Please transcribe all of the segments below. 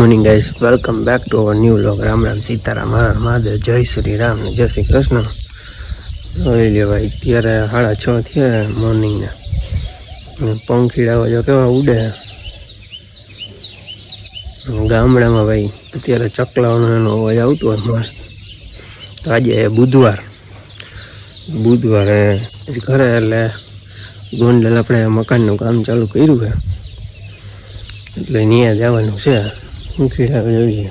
Morning guys welcome back to our new vlog Ram Ram Sitaram Har Mahadev જય શ્રી રામ ને જય શ્રી કૃષ્ણ જોઈ લે ભાઈ, અત્યારે સાડા છ થયા મોર્નિંગના પંખીડાઓ જો કેવા ઉડે. ગામડામાં ભાઈ, અત્યારે ચકલાઓનો એનો અવાજ આવતો હોય મસ્ત. તો આજે બુધવાર. બુધવારે ઘરે એટલે ગોંડલ આપણે મકાનનું કામ ચાલુ કર્યું છે. એટલે ત્યાં જવાનું છે. પંખીડા જોઈએ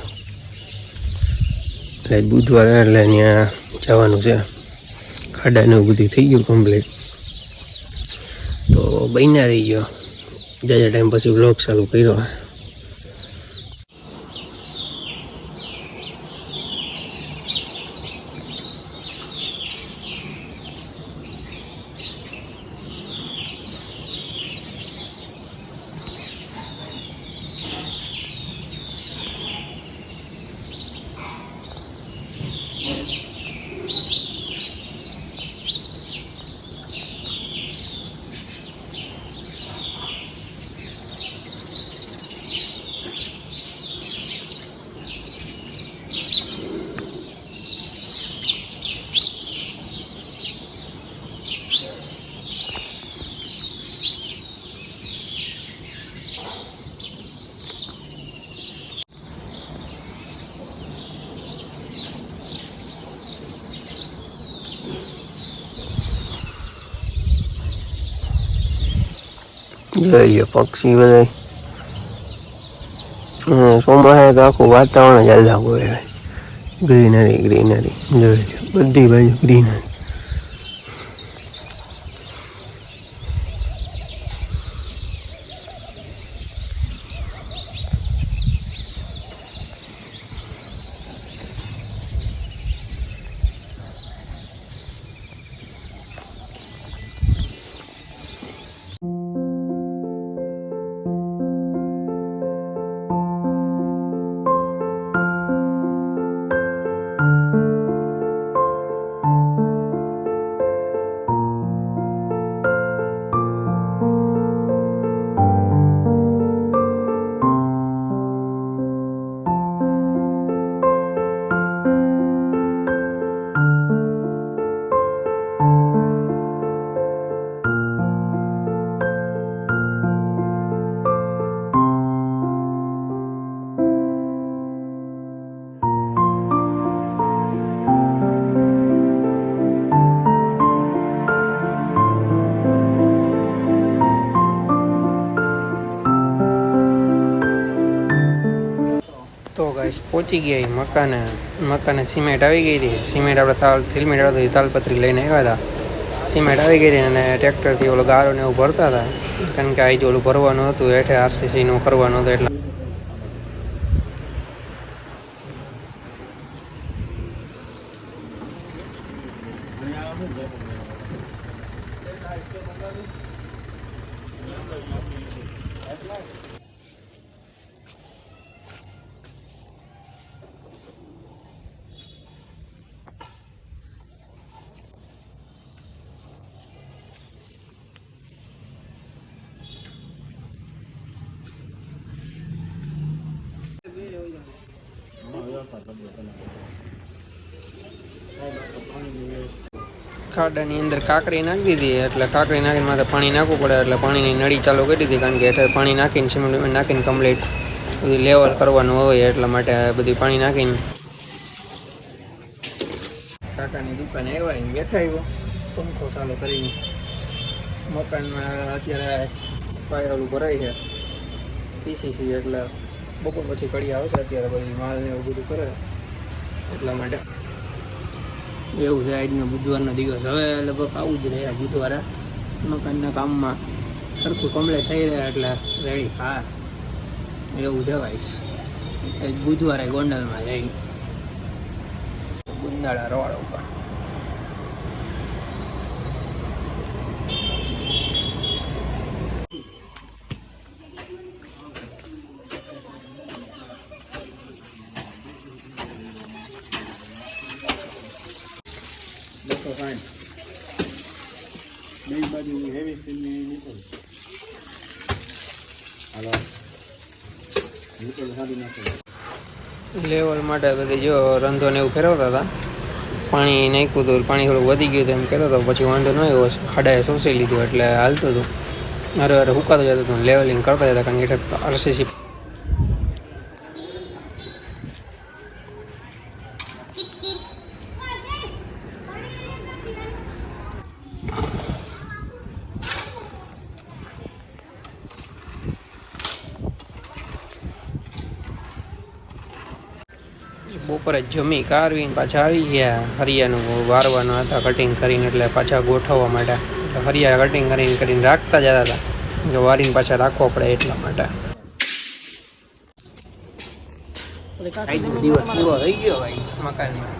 એટલે બુધવારે એટલે ત્યાં જવાનું છે. ખાડાને એવું બધું થઈ ગયું કમ્પ્લીટ તો બન્યા રહી ગયો જાજા ટાઈમ પછી બ્લોગ ચાલુ કર્યો. Amen. જોઈએ, પક્ષી બધા ચોમાસા તો આખું વાતાવરણ જ અલગ હોય. ગ્રીનરી ગ્રીનરી જોઈએ. બધી બાજુ ગ્રીનરી તો ગાઈસ પહોંચી ગયા એ મકાને. મકાને સિમેન્ટ આવી ગઈ હતી. સિમેન્ટ આપણે થાલ થીલમેન્ટ આવતો તાલપત્રી લઈને આવ્યા હતા. સિમેન્ટ આવી ગઈ હતી અને ટ્રેક્ટરથી ઓલું ગારો ને એવું ભરતા હતા. કારણ કે આજે ઓલું ભરવાનું હતું, હેઠે આરસીસીનું કરવાનું હતું એટલે. ખાડાની અંદર કાંકરી નાખી દીધી. એટલે કાંકરી નાખીને માથે પાણી નાખવું પડે. એટલે પાણીની નળી ચાલુ કરી દીધી કારણ કે એટલે પાણી નાખીને, સિમેન્ટ નાખીને કમ્પ્લીટ બધી લેવલ કરવાનું હોય એટલા માટે બધી પાણી નાખીને કાકાની દુકાને આવ્યા બેઠા આવ્યો. પંખો ચાલુ કરીને. મકાનમાં અત્યારે પાયાલું ભરાય છે. પીસીસી એટલે બપોર પછી કડી આવશે. અત્યારે બધી માલ ને એવું બધું કરે. એટલા માટે એવું છે આજનો બુધવારનો દિવસ. હવે લગભગ આવું જ રહ્યા બુધવારે. મકાનના કામમાં સરખું કમળે થઈ રહ્યા એટલે રેડી હા, એવું છે. ગાઈસ આજ બુધવારે ગોંડલમાં જઈ ગુંદાળા રોડ ઉપર. That's fine. બે બાજુ હેવી સ્ટીલની નીકળ હાલો લેવલ માટે બધી જો રંધો ને એવું ફેરવતા હતા, પાણી નાખ્યું હતું પાણી થોડું વધી ગયું હતું એમ કહેતો હતો પછી વાંધો ન આવ્યો ખાડાએ શોષી લીધું એટલે હાલતું હતું અરે અરે હુકાતું જતું હતું લેવલિંગ કરતા જતા કારણ કે આરસીસી બપોરે જમી કારવીને પાછા આવી ગયા. હરિયાનું વારવાનું હતા કટિંગ કરીને એટલે પાછા ગોઠવવા માટે એટલે હરિયા કટિંગ કરીને કરીને રાખતા જતા હતા. કે વારીને પાછા રાખવા પડે એટલા માટે. દિવસ પૂરો થઈ ગયો ભાઈ. મકાનમાં.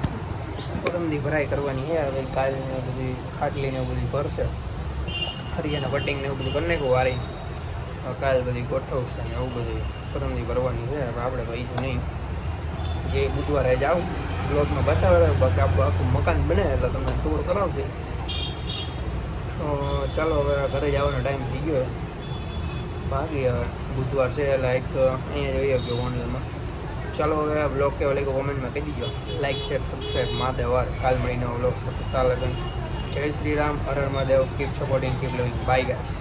પરમદી ભરાઈ કરવાની છે હવે કાલ ને બધી ખાટલી ને બધી ભરશે. હરિયાના કટિંગ ને એવું બધું કરી નાખ્યું વારી કાલ બધી ગોઠવશે ને એવું બધું પરમદી ભરવાની છે આપણે નહીં. જે બુધવારે જ આવું. બ્લોગમાં બતાવે બાકી આપણું આખું મકાન બને એટલે તમને ટૂર કરાવશે. તો ચાલો હવે ઘરે જવાનો ટાઈમ થઈ ગયો ભાગી હવે બુધવાર છે લાઈક અહીંયા જોઈએ ગયો ઓનલાઈનમાં ચાલો હવે આ બ્લોગ કેવો લાગ્યો કોમેન્ટમાં કહી દીજો. લાઈક શેર સબસ્ક્રાઈબ મહાદેવ કાલ મળીને બ્લોગ ચાલે જય Shri Ram. Har Mahadev. Keep supporting keep loving bye guys